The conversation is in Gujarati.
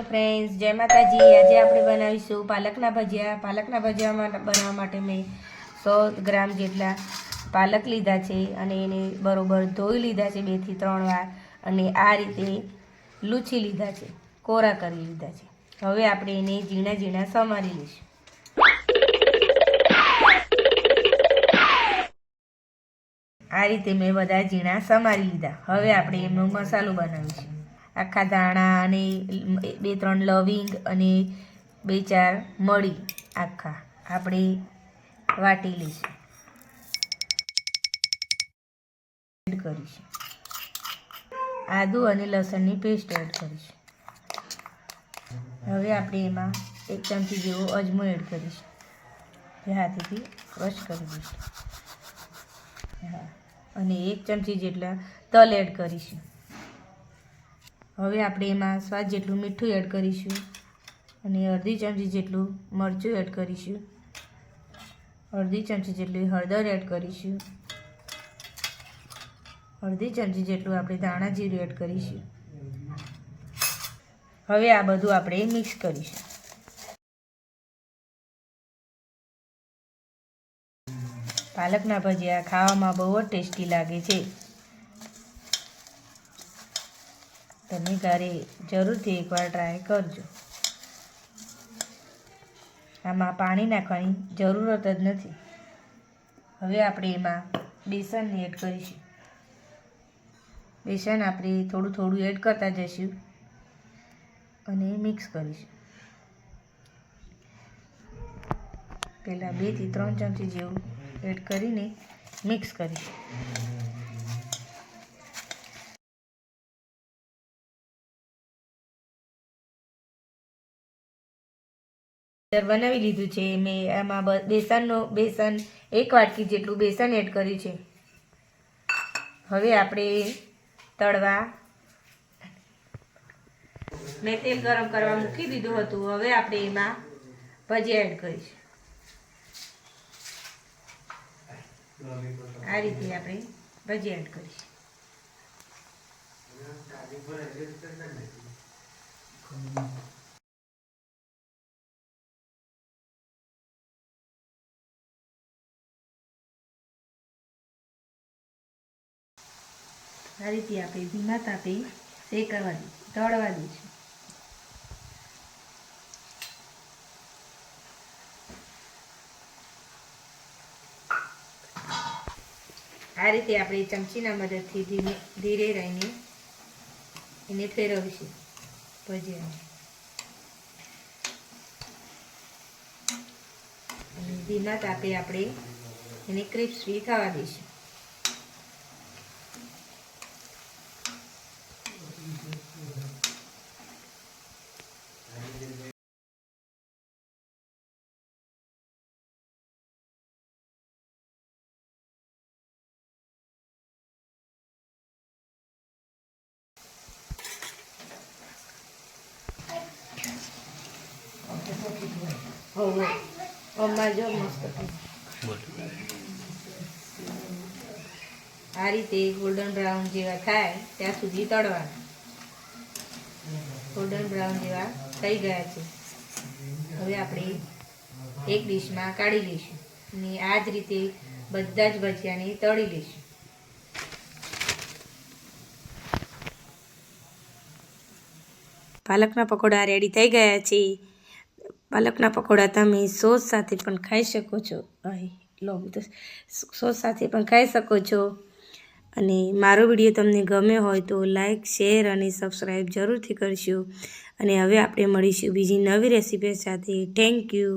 ફ્રેન્ડ્સ જય માતાજી. આજે આપણે બનાવીશું પાલકના ભજીયા. પાલકના ભજીયા બનાવવા માટે મેં સો ગ્રામ જેટલા પાલક લીધા છે અને એને બરોબર ધોઈ લીધા છે બેથી ત્રણ વાર અને આ રીતે લૂછી લીધા છે, કોરા કરી લીધા છે. હવે આપણે એને ઝીણા ઝીણા સમારી લઈશું. આ રીતે મેં બધા ઝીણા સમારી લીધા. હવે આપણે એમનો મસાલો બનાવીશું. આખા ધાણા અને બે ત્રણ લવિંગ અને બે ચાર મળી આખા. આપણે વાટી લઈશું. એડ કરીશું. આદુ અને લસણની પેસ્ટ એડ કરીશું. હવે આપણે એમાં એક ચમચી જેવો અજમો એડ કરીશું. જે હાથેથી ક્રશ કરી દઈશું. હા. અને એક ચમચી જેટલા તલ એડ કરીશું. હવે આપણે એમાં સ્વાદ જેટલું મીઠું એડ કરીશું અને અડધી ચમચી જેટલું મરચું એડ કરીશું. અડધી ચમચી જેટલી હળદર એડ કરીશું. અડધી ચમચી જેટલું આપણે ધાણા જીરું એડ કરીશું. હવે આ બધું આપણે મિક્સ કરીશું. પાલકના ભજીયા ખાવામાં બહુ જ ટેસ્ટી લાગે છે. તમે ઘરે જરૂરથી એકવાર ટ્રાય કરજો. આમાં પાણી નાખવાની જરૂરત જ નથી. હવે આપણે એમાં બેસન એડ કરીશું. બેસન આપણે થોડું થોડું એડ કરતા જઈશું અને મિક્સ કરીશું. પહેલાં બેથી ત્રણ ચમચી જેવું એડ કરીને મિક્સ કરીશું. બનાવી લીધું છે. મેં એમાં બેસનનો, બેસન એક વાટકી જેટલું બેસન એડ કર્યું છે. હવે આપણે તળવા મેં તેલ ગરમ કરવા મૂકી દીધું હતું. હવે આપણે એમાં ભજીયા એડ કરીશું. આ રીતે આપણે ભજીયા એડ કરીશું. આ રીતે આપણે ધીમા તાપે શેકવા દઈશું દઈશું આ રીતે આપણે ચમચીના મદદથી ધીમે, ધીરે રહીને એને ફેરવીશું. ભજીયાને ધીમા તાપે આપણે એને ક્રિસ્પી થવા દઈશું. આ રીતે ગોલ્ડન બ્રાઉન જેવા થાય, ત્યાં સુધી તળવાના. ગોલ્ડન બ્રાઉન જેવા થઈ ગયા છે. હવે આપણે એક ડીશમાં કાઢી લઈશું અને આ જ રીતે બધા જ ભજીયાને તળી લઈશું. પાલકના પકોડા રેડી થઈ ગયા છે. પાલકના પકોડા તમે સોસ સાથે પણ ખાઈ શકો છો. અહીં, લો સોસ સાથે પણ ખાઈ શકો છો. અને મારો વીડિયો તમને ગમે હોય તો લાઇક શેર અને સબસ્ક્રાઈબ જરૂરથી કરશો અને હવે આપણે મળીશું બીજી નવી રેસીપી સાથે. Thank you